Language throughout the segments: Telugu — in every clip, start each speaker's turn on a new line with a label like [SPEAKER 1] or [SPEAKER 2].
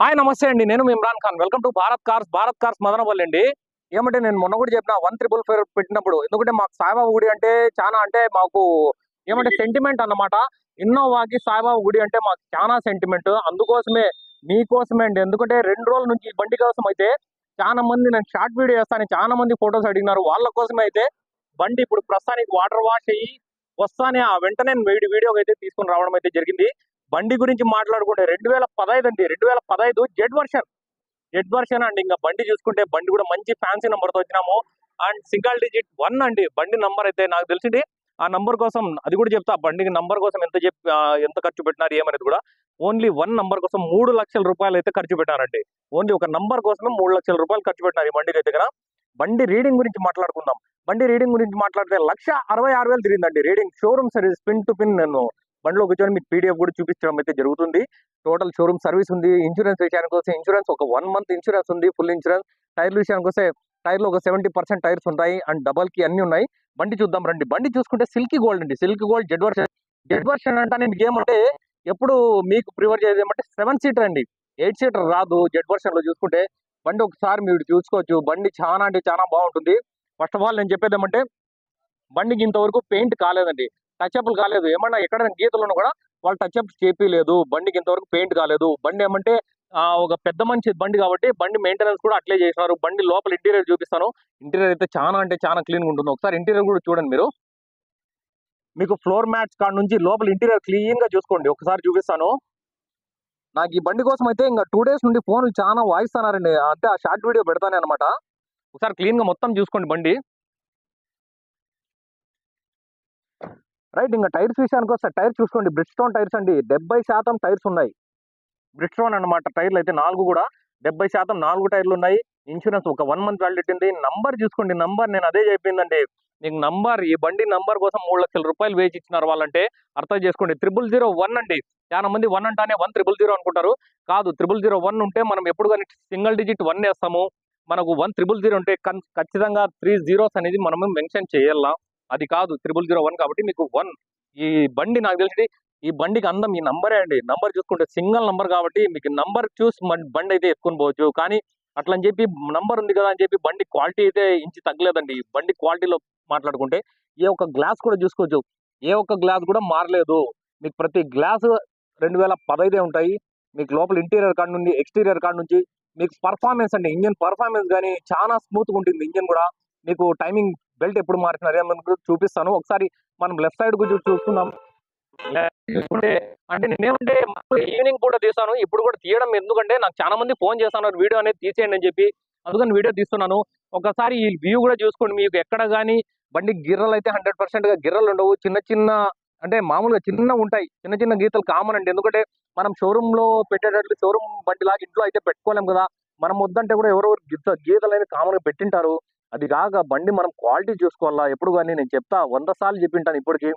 [SPEAKER 1] హాయ్ నమస్తే అండి. నేను Imran Khan. Welcome to Bharat cars Bharat cars Madanapalle అండి. ఏమంటే నేను మొన్న కూడా చెప్పిన వన్ త్రిబుల్ ఫైవ్ పెట్టినప్పుడు ఎందుకంటే మాకు సాయిబాబా గుడి అంటే చాలా అంటే మాకు ఏమంటే సెంటిమెంట్ అన్నమాట. ఇన్నోవాకి సాయిబాబా గుడి అంటే మాకు చాలా సెంటిమెంట్ అందుకోసమే మీకోసమే అండి. ఎందుకంటే రెండు రోజుల నుంచి బండి కోసం అయితే చాలా మంది నేను షార్ట్ వీడియో చేస్తాను చాలా మంది ఫొటోస్ అడిగినారు. వాళ్ళ కోసమే అయితే బండి ఇప్పుడు ప్రస్తుతానికి వాటర్ వాష్ అయ్యి వస్తానే. ఆ వెంటనే వీడియో వీడియోకి అయితే తీసుకొని రావడం అయితే జరిగింది. బండి గురించి మాట్లాడుకుంటే రెండు వేల పదహైదు అండి రెండు వేల పదహైదు జెడ్ వర్షన్. జెడ్ వర్షన్ అండి ఇంకా బండి చూసుకుంటే బండి కూడా మంచి ఫ్యాన్సీ తో వచ్చినాము. అండ్ సింగల్ డిజిట్ వన్ అండి బండి నంబర్ అయితే నాకు తెలిసింది. ఆ నంబర్ కోసం అది కూడా చెప్తా బండికి నంబర్ కోసం ఎంత చెప్పి ఎంత ఖర్చు పెట్టినారు ఏమనేది కూడా ఓన్లీ వన్ నంబర్ కోసం మూడు లక్షల రూపాయలు అయితే ఖర్చు పెట్టారండి ఓన్లీ ఒక నంబర్ కోసమే మూడు లక్షల రూపాయలు ఖర్చు పెట్టినారు ఈ బండికి అయితే కదా బండి రీడింగ్ గురించి మాట్లాడుకుందాం. బండి రీడింగ్ గురించి మాట్లాడితే లక్ష అరవై ఆరు వేలు తిరిగిందండి reading. Showroom service pin to pin నేను బండిలో కూర్చొని మీకు పీడిఎఫ్ కూడా చూపించడం అయితే జరుగుతుంది. టోటల్ షోరూమ్ సర్వీస్ ఉంది ఇన్సూరెన్స్ విషయానికి వస్తే ఇన్సూరెన్స్ ఒక వన్ మంత్ ఇన్సూరెన్స్ ఉంది ఫుల్ ఇన్సూరెన్స్ టైర్ల విషయానికి వస్తే టైర్లు ఒక సెవెంటీ పర్సెంట్ టైర్స్ ఉంటాయి అండ్ డబల్కి అన్ని ఉన్నాయి. బండి చూద్దాం రండి. బండి చూసుకుంటే సిల్కీ గోల్డ్ అండి. Silky gold Z version Z version అంటే మీకు ఏమంటే ఎప్పుడు మీకు ప్రిఫర్ చేసేది ఏమంటే సెవెన్ సీటర్ అండి. ఎయిట్ సీటర్ రాదు. జెడ్ వర్షన్లో చూసుకుంటే బండి ఒకసారి మీరు చూసుకోవచ్చు. బండి చాలా అంటే చాలా బాగుంటుంది. ఫస్ట్ ఆఫ్ ఆల్ నేను చెప్పేది ఏమంటే బండికి ఇంతవరకు పెయింట్ కాలేదండి. టచ్ అప్లు కాలేదు. ఏమన్నా ఎక్కడైనా గీతలు ఉన్నా కూడా వాళ్ళు టచ్అప్ చేపిలేదు బండికి ఇంతవరకు పెయింట్ కాలేదు. బండి ఏమంటే ఒక పెద్ద మంచి బండి కాబట్టి బండి మెయింటెనెన్స్ కూడా అట్లే చేసినారు. బండి లోపల ఇంటీరియర్ చూపిస్తాను. ఇంటీరియర్ అయితే చాలా అంటే చాలా క్లీన్గా ఉంటుంది. ఒకసారి ఇంటీరియర్ కూడా చూడండి మీరు. మీకు ఫ్లోర్ మ్యాట్స్ కాడ నుంచి లోపల ఇంటీరియర్ క్లీన్గా చూసుకోండి. ఒకసారి చూపిస్తాను. నాకు ఈ బండి కోసం అయితే ఇంకా టూ డేస్ నుండి ఫోన్లు చాలా వాయిస్తున్నారండి. అంటే ఆ షార్ట్ వీడియో పెడతానే అనమాట ఒకసారి క్లీన్గా మొత్తం చూసుకోండి బండి. రైట్ ఇంకా టైర్స్ విషయానికి వస్తే టైర్ చూసుకోండి. బ్రిడ్స్టోన్ టైర్స్ అండి. డెబ్బై శాతం టైర్స్ ఉన్నాయి. బ్రిడ్స్టోన్ అన్నమాట టైర్లు అయితే నాలుగు కూడా. డెబ్బై శాతం నాలుగు టైర్లు ఉన్నాయి. ఇన్సూరెన్స్ ఒక వన్ మంత్ వ్యాలిడిటీ ఉంది. నంబర్ చూసుకోండి. నంబర్ నేను అదే చెప్పిందండి. మీకు నంబర్ ఈ బండి నంబర్ కోసం మూడు లక్షల రూపాయలు వేచి ఇచ్చినారు వాళ్ళంటే అర్థం చేసుకోండి. త్రిబుల్ జీరో వన్ అండి. చాలా మంది వన్ అంటానే వన్ త్రిబుల్ జీరో అనుకుంటారు. కాదు త్రిబుల్ జీరో వన్ ఉంటే మనం ఎప్పుడు కానీ సింగిల్ డిజిట్ వన్ వేస్తాము. మనకు వన్ త్రిబుల్ జీరో ఉంటే ఖచ్చితంగా త్రీ జీరోస్ అనేది మనము మెన్షన్ చేయాలా అది కాదు త్రిబుల్ జీరో వన్ కాబట్టి మీకు వన్. ఈ బండి నాకు తెలిసి ఈ బండికి అందం ఈ నంబరే అండి. నంబర్ చూసుకుంటే సింగిల్ నంబర్ కాబట్టి మీకు నంబర్ చూసి బండి అయితే ఎత్తుకొని పోవచ్చు. కానీ అట్లా అని చెప్పి నంబర్ ఉంది కదా అని చెప్పి బండి క్వాలిటీ అయితే ఇంచి తగ్గలేదండి. ఈ బండి క్వాలిటీలో మాట్లాడుకుంటే ఏ ఒక్క గ్లాస్ కూడా చూసుకోవచ్చు. ఏ ఒక్క గ్లాస్ కూడా మారలేదు. మీకు ప్రతి గ్లాస్ రెండు వేల పదైదే ఉంటాయి. మీకు లోపల ఇంటీరియర్ కార్డ్ నుండి ఎక్స్టీరియర్ కార్డ్ నుంచి మీకు పర్ఫార్మెన్స్ అండి. ఇంజన్ పర్ఫార్మెన్స్ కానీ చాలా స్మూత్గా ఉంటుంది. ఇంజన్ కూడా మీకు టైమింగ్ బెల్ట్ ఎప్పుడు మార్చినారు ఏమని చూపిస్తాను. ఒకసారి మనం లెఫ్ట్ సైడ్ గురించి చూసుకుందాం. చూసుకుంటే అంటే నేనేమంటే ఈవినింగ్ కూడా తీసాను ఇప్పుడు కూడా తీయడం ఎందుకంటే నాకు చాలా మంది ఫోన్ చేస్తున్నారు. వీడియో అనేది తీసేయండి అని చెప్పి అందుకని వీడియో తీస్తున్నాను. ఒకసారి ఈ వ్యూ కూడా చూసుకోండి. మీకు ఎక్కడ కానీ బండి గిర్రలు అయితే హండ్రెడ్ పర్సెంట్గా గిర్రలు ఉండవు. చిన్న చిన్న అంటే మామూలుగా చిన్న ఉంటాయి. చిన్న చిన్న గీతలు కామన్ అండి. ఎందుకంటే మనం షోరూమ్లో పెట్టేటట్లు షోరూమ్ బండి లాగా ఇంట్లో అయితే పెట్టుకోలేం కదా. మనం వద్దంటే కూడా ఎవరెవరు గీత గీతలు అనేది కామన్గా పెట్టింటారు. అది కాక బండి మనం క్వాలిటీ చూసుకోవాలా? ఎప్పుడు కానీ నేను చెప్తా వంద సార్లు చెప్పింటాను ఇప్పటికి.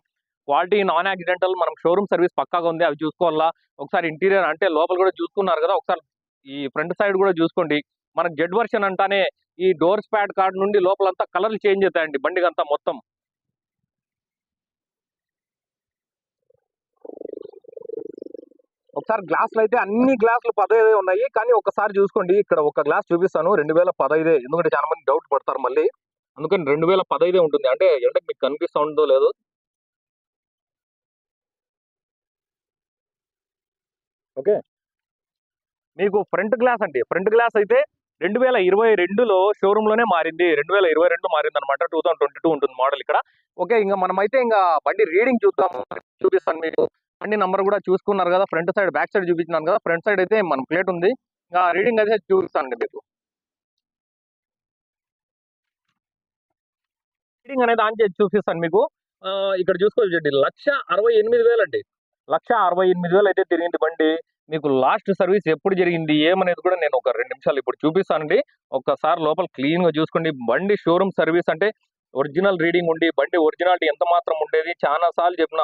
[SPEAKER 1] క్వాలిటీ నాన్ యాక్సిడెంటల్ మనం షోరూమ్ సర్వీస్ పక్కాగా ఉంది అవి చూసుకోవాలా? ఒకసారి ఇంటీరియర్ అంటే లోపల కూడా చూసుకున్నారు కదా ఒకసారి ఈ ఫ్రంట్ సైడ్ కూడా చూసుకోండి. మనకు జెడ్ వర్షన్ అంటానే ఈ డోర్స్ ప్యాడ్ కార్డ్ నుండి లోపలంతా కలర్లు చేంజ్ అవుతాయండి బండికి అంతా మొత్తం. ఒకసారి గ్లాసులు అయితే అన్ని గ్లాసులు పదహైదే ఉన్నాయి. కానీ ఒకసారి చూసుకోండి ఇక్కడ ఒక గ్లాస్ చూపిస్తాను. రెండు వేల పదహైదే. ఎందుకంటే చాలా మంది డౌట్ పడతారు మళ్ళీ. అందుకని రెండు వేల పదహైదే ఉంటుంది. అంటే ఎండకు మీకు కనిపిస్తుందో లేదో. ఓకే. మీకు ఫ్రంట్ గ్లాస్ అండి. ఫ్రంట్ గ్లాస్ అయితే రెండు వేల ఇరవై రెండులో షోరూంలోనే మారింది. రెండు వేల ఇరవై రెండు మారింది అనమాట టూ థౌసండ్ ట్వంటీ టూ ఉంటుంది మోడల్ ఇక్కడ. ఓకే ఇంకా మనమైతే ఇంకా బండి రీడింగ్ చూద్దాం చూపిస్తాను మీకు. బండి నంబర్ కూడా చూసుకున్నారు కదా ఫ్రంట్ సైడ్ బ్యాక్ సైడ్ చూపించినాను కదా ఫ్రంట్ సైడ్ అయితే మన ప్లేట్ ఉంది. ఇంకా రీడింగ్ అయితే చూపిస్తానండి మీకు. రీడింగ్ అనేది ఆన్ చేసి చూపిస్తాను మీకు. ఇక్కడ చూసుకోవచ్చు లక్ష అరవై ఎనిమిది వేలు అండి. లక్ష అరవై ఎనిమిది వేలు అయితే తిరిగింది బండి. మీకు లాస్ట్ సర్వీస్ ఎప్పుడు జరిగింది ఏమనేది కూడా నేను ఒక రెండు నిమిషాలు ఇప్పుడు చూపిస్తానండి. ఒక్కసారి లోపల క్లీన్గా చూసుకోండి. బండి షోరూమ్ సర్వీస్ అంటే ఒరిజినల్ రీడింగ్ ఉండి బండి ఒరిజినాలిటీ ఎంత మాత్రం ఉండేది చాలా సార్లు చెప్పిన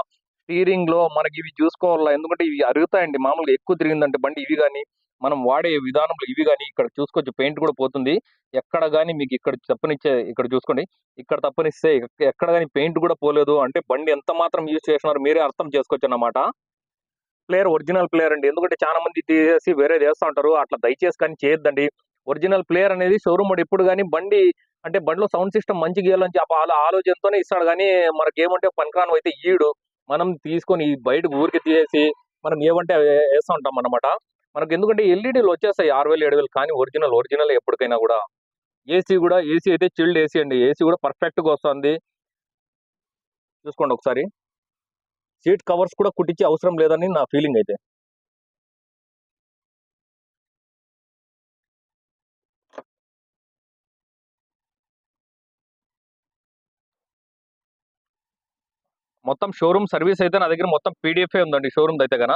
[SPEAKER 1] స్టీరింగ్లో మనకి ఇవి చూసుకోవాలా? ఎందుకంటే ఇవి అరుగుతాయండి. మామూలుగా ఎక్కువ తిరిగిందంటే బండి ఇవి కానీ మనం వాడే విధానంలో ఇవి కానీ ఇక్కడ చూసుకోవచ్చు. పెయింట్ కూడా పోతుంది. ఎక్కడ కానీ మీకు ఇక్కడ తప్పనిచ్చే ఇక్కడ చూసుకోండి. ఇక్కడ తప్పనిస్తే ఎక్కడ కానీ పెయింట్ కూడా పోలేదు అంటే బండి ఎంత మాత్రం యూజ్ చేసినారు మీరే అర్థం చేసుకోవచ్చు అన్నమాట. ప్లేయర్ ఒరిజినల్ ప్లేయర్ అండి. ఎందుకంటే చాలా మంది తీసేసి వేరే చేస్తూ ఉంటారు. అట్లా దయచేసి కానీ చేయొద్దండి. ఒరిజినల్ ప్లేయర్ అనేది షోరూమ్ ఎప్పుడు కానీ బండి అంటే బండిలో సౌండ్ సిస్టమ్ మంచి గీయాలని చెప్పి ఆలోచనతోనే ఇస్తాడు. కానీ మనకి పనికిరాను అయితే ఈడు మనం తీసుకొని బయట ఊరికి తీసేసి మనం ఏమంటే వేస్తూ ఉంటాం అన్నమాట మనకు ఎందుకంటే ఎల్ఈడీలు వచ్చేస్తాయి ఆరు వేలు ఏడు వేలు కానీ ఒరిజినల్ ఒరిజినల్ ఎప్పటికైనా కూడా. ఏసీ కూడా ఏసీ అయితే చిల్డ్ ఏసీ అండి. ఏసీ కూడా పర్ఫెక్ట్గా వస్తుంది. చూసుకోండి ఒకసారి. సీట్ కవర్స్ కూడా కుట్టించే అవసరం లేదని నా ఫీలింగ్ అయితే. మొత్తం షోరూమ్ సర్వీస్ అయితే నా దగ్గర మొత్తం పీడిఎఫ్ఏ ఉందండి షోరూమ్ అయితే కన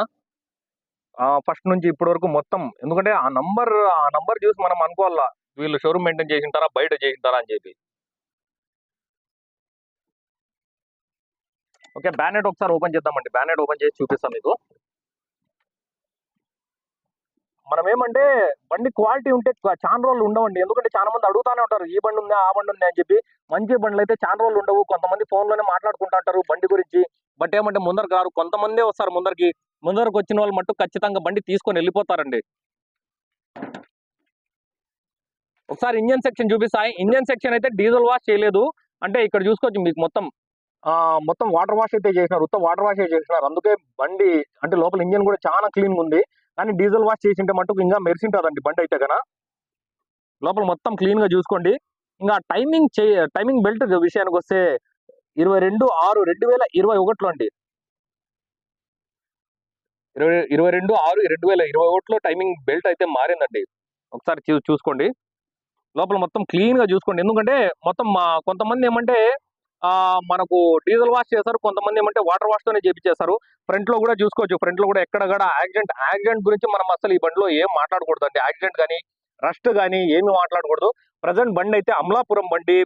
[SPEAKER 1] ఫస్ట్ నుంచి ఇప్పటి వరకు మొత్తం ఎందుకంటే ఆ నంబర్ ఆ నంబర్ చూసి మనం అనుకోవాలా వీళ్ళు షోరూమ్ మెయింటైన్ చేసింటారా బయట చేసింటారా అని చెప్పి. ఓకే బ్యానెట్ ఒకసారి ఓపెన్ చేద్దామండి బ్యానెట్ ఓపెన్ చేసి చూపిస్తాం మీకు. మనం ఏమంటే బండి క్వాలిటీ ఉంటే చాలా రోజులు ఉండవండి. ఎందుకంటే చాలా మంది అడుగుతానే ఉంటారు ఈ బండి ఉందా ఆ బండి ఉందా అని చెప్పి. మంచి బండ్లు అయితే చాలా రోజులు ఉండవు. కొంతమంది ఫోన్లోనే మాట్లాడుకుంటుంటారు బండి గురించి. బట్ ఏమంటే ముందర గారు కొంతమందే వస్తారు ముందరికి. ముందరకు వచ్చిన వాళ్ళు మట్టు ఖచ్చితంగా బండి తీసుకొని వెళ్ళిపోతారండి. ఒకసారి ఇంజన్ సెక్షన్ చూపిస్తాయి ఇంజన్ సెక్షన్ అయితే డీజిల్ వాష్ చేయలేదు. అంటే ఇక్కడ చూసుకోవచ్చు మీకు మొత్తం. మొత్తం వాటర్ వాష్ అయితే చేసినారు. ఉత్త వాటర్ వాష్ చేసినారు. అందుకే బండి అంటే లోపల ఇంజన్ కూడా చాలా క్లీన్ ఉంది. కానీ డీజిల్ వాష్ చేసింటే మటుకు ఇంకా మెరిసింటుందండి బండి అయితే కన లోపల మొత్తం క్లీన్గా చూసుకోండి. ఇంకా టైమింగ్ చే టైమింగ్ బెల్ట్ విషయానికి వస్తే ఇరవై రెండు ఆరు రెండు వేల ఇరవై ఒకటిలో అండి. ఇరవై ఇరవై రెండు ఆరు రెండు వేల ఇరవై ఒకటిలో టైమింగ్ బెల్ట్ అయితే మారిందండి. ఒకసారి చూ చూసుకోండి. లోపల మొత్తం క్లీన్గా చూసుకోండి. ఎందుకంటే మొత్తం మా కొంతమంది ఏమంటే మనకు డీజిల్ వాష్ చేస్తారు కొంతమంది ఏమంటే వాటర్ వాష్ తోనే చేపించేస్తారు ఫ్రంట్లో కూడా చూసుకోవచ్చు. ఫ్రంట్లో కూడా ఎక్కడ కూడా యాక్సిడెంట్ యాక్సిడెంట్ గురించి మనం అసలు ఈ బండిలో ఏం మాట్లాడకూడదు అండి యాక్సిడెంట్ కానీ రస్ట్ కానీ ఏమి మాట్లాడకూడదు. ప్రజెంట్ బండి అయితే అమలాపురం బండి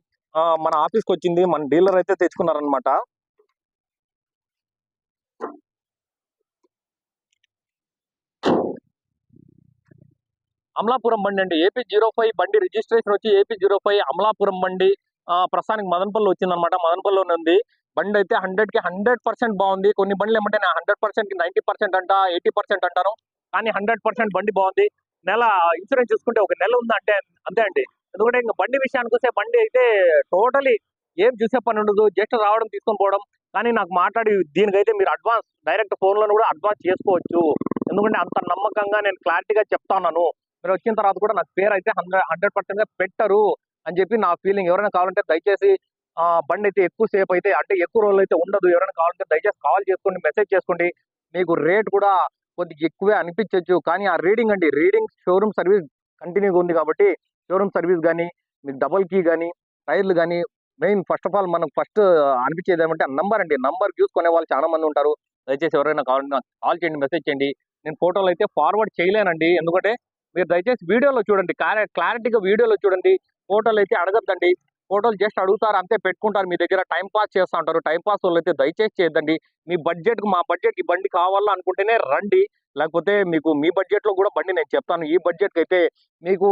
[SPEAKER 1] మన ఆఫీస్కి వచ్చింది. మన డీలర్ అయితే తెచ్చుకున్నారనమాట అమలాపురం బండి అండి. ఏపీ జీరో ఫైవ్ బండి రిజిస్ట్రేషన్ వచ్చి ఏపీ జీరో ఫైవ్ అమలాపురం బండి. ప్రస్తుతానికి మదనపల్లి వచ్చిందనమాట మదనపల్లిలోనే ఉంది. బండి అయితే హండ్రెడ్కి హండ్రెడ్ పర్సెంట్ బాగుంది. కొన్ని బండ్లు ఏమంటే హండ్రెడ్ పర్సెంట్కి పర్సెంట్ అంట ఎయిటీ పర్సెంట్ అంటాను కానీ హండ్రెడ్ పర్సెంట్ బండి బాగుంది. నెల ఇన్సూరెన్స్ చూసుకుంటే ఒక నెల ఉంది అంటే అంతే అండి. ఎందుకంటే ఇంకా బండి విషయానికి వస్తే బండి అయితే టోటలీ ఏం చూసే పని ఉండదు. జస్ట్ రావడం తీసుకొని పోవడం. కానీ నాకు మాట్లాడి దీనికైతే మీరు అడ్వాన్స్ డైరెక్ట్ ఫోన్లో కూడా అడ్వాన్స్ చేసుకోవచ్చు. ఎందుకంటే అంత నమ్మకంగా నేను క్లారిటీగా చెప్తాను మీరు వచ్చిన తర్వాత కూడా నాకు పేరు అయితే హండ్రెడ్ హండ్రెడ్ పర్సెంట్గా పెట్టరు. అని చెప్పి నా ఫీలింగ్ ఎవరైనా కావాలంటే దయచేసి బండి అయితే ఎక్కువ సేపు అయితే అంటే ఎక్కువ రోజులు అయితే ఉండదు. ఎవరైనా కావాలంటే దయచేసి కాల్ చేసుకోండి మెసేజ్ చేసుకోండి. మీకు రేట్ కూడా కొద్దిగా ఎక్కువే అనిపించవచ్చు కానీ ఆ రీడింగ్ అండి రీడింగ్ షోరూమ్ సర్వీస్ కంటిన్యూగా ఉంది కాబట్టి షోరూమ్ సర్వీస్ కానీ మీకు డబల్ కీ కానీ టైర్లు కానీ మెయిన్ ఫస్ట్ ఆఫ్ ఆల్ మనకు ఫస్ట్ అనిపించేది ఏమంటే నంబర్ అండి. నంబర్ చూసుకునే వాళ్ళు చాలా మంది ఉంటారు. దయచేసి ఎవరైనా కావాలంటే కాల్ చేయండి మెసేజ్ చేయండి. నేను ఫోటోలు అయితే ఫార్వర్డ్ చేయలేనండి. ఎందుకంటే మీరు దయచేసి వీడియోలో చూడండి. క్లారిటీగా వీడియోలో చూడండి. ఫోటోలు అయితే అడగద్దండి. ఫోటోలు జస్ట్ అడుగుతారు అంతే పెట్టుకుంటారు. మీ దగ్గర టైం పాస్ చేస్తూ ఉంటారు. టైం పాస్ వాళ్ళు అయితే దయచేసి చేయొద్దండి. మీ బడ్జెట్కి మా బడ్జెట్ ఈ బండి కావాలా అనుకుంటేనే రండి. లేకపోతే మీకు మీ బడ్జెట్లో కూడా బండి నేను చెప్తాను. ఈ బడ్జెట్కి అయితే మీకు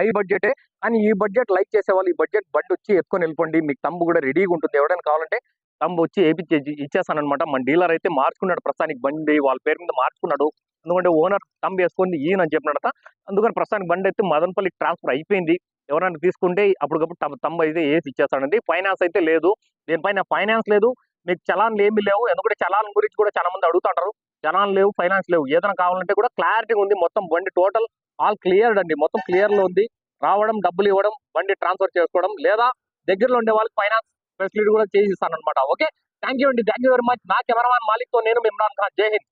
[SPEAKER 1] హై బడ్జెటే. కానీ ఈ బడ్జెట్ లైక్ చేసేవాళ్ళు ఈ బడ్జెట్ బండి వచ్చి ఎత్తుకొని వెళ్ళిపోండి. మీకు తంబు కూడా రెడీగా ఉంటుంది. ఎవరైనా కావాలంటే తంబు వచ్చి వేపించే ఇచ్చేస్తాను అనమాట మన డీలర్ అయితే మార్చుకున్నాడు ప్రస్తుతానికి బండి. వాళ్ళ పేరు మీద మార్చుకున్నాడు. ఎందుకంటే ఓనర్ తంబు వేసుకుంది ఈయన అని చెప్పినట అందుకని ప్రస్తుతానికి బండి అయితే మదనపల్లికి ట్రాన్స్ఫర్ అయిపోయింది. ఎవరైనా తీసుకుంటే అప్పటికప్పుడు తమ తమ్మ అయితే వేసి ఇచ్చేస్తాడండి. ఫైనాన్స్ అయితే లేదు. దీనిపైన ఫైనాన్స్ లేదు. మీకు చలాన్లు ఏమీ లేవు. ఎందుకంటే చలాన్ గురించి కూడా చాలా మంది అడుగుతుంటారు. చలాన్ లేవు ఫైనాన్స్ లేవు. ఏదైనా కావాలంటే కూడా క్లారిటీ ఉంది. మొత్తం బండి టోటల్ ఆల్ క్లియర్ అండి. మొత్తం క్లియర్లో ఉంది. రావడం డబ్బులు ఇవ్వడం బండి ట్రాన్స్ఫర్ చేసుకోవడం లేదా దగ్గరలో ఉండే వాళ్ళకి ఫైనాన్స్ ఫెసిలిటీ కూడా చేసి ఇస్తాను అనమాట ఓకే? థ్యాంక్ యూ అండి. Thank you very much. నా కెమెరామాన్ మాలిక్తో నేను ఇమ్రాన్ ఖాన్ జై హింద్.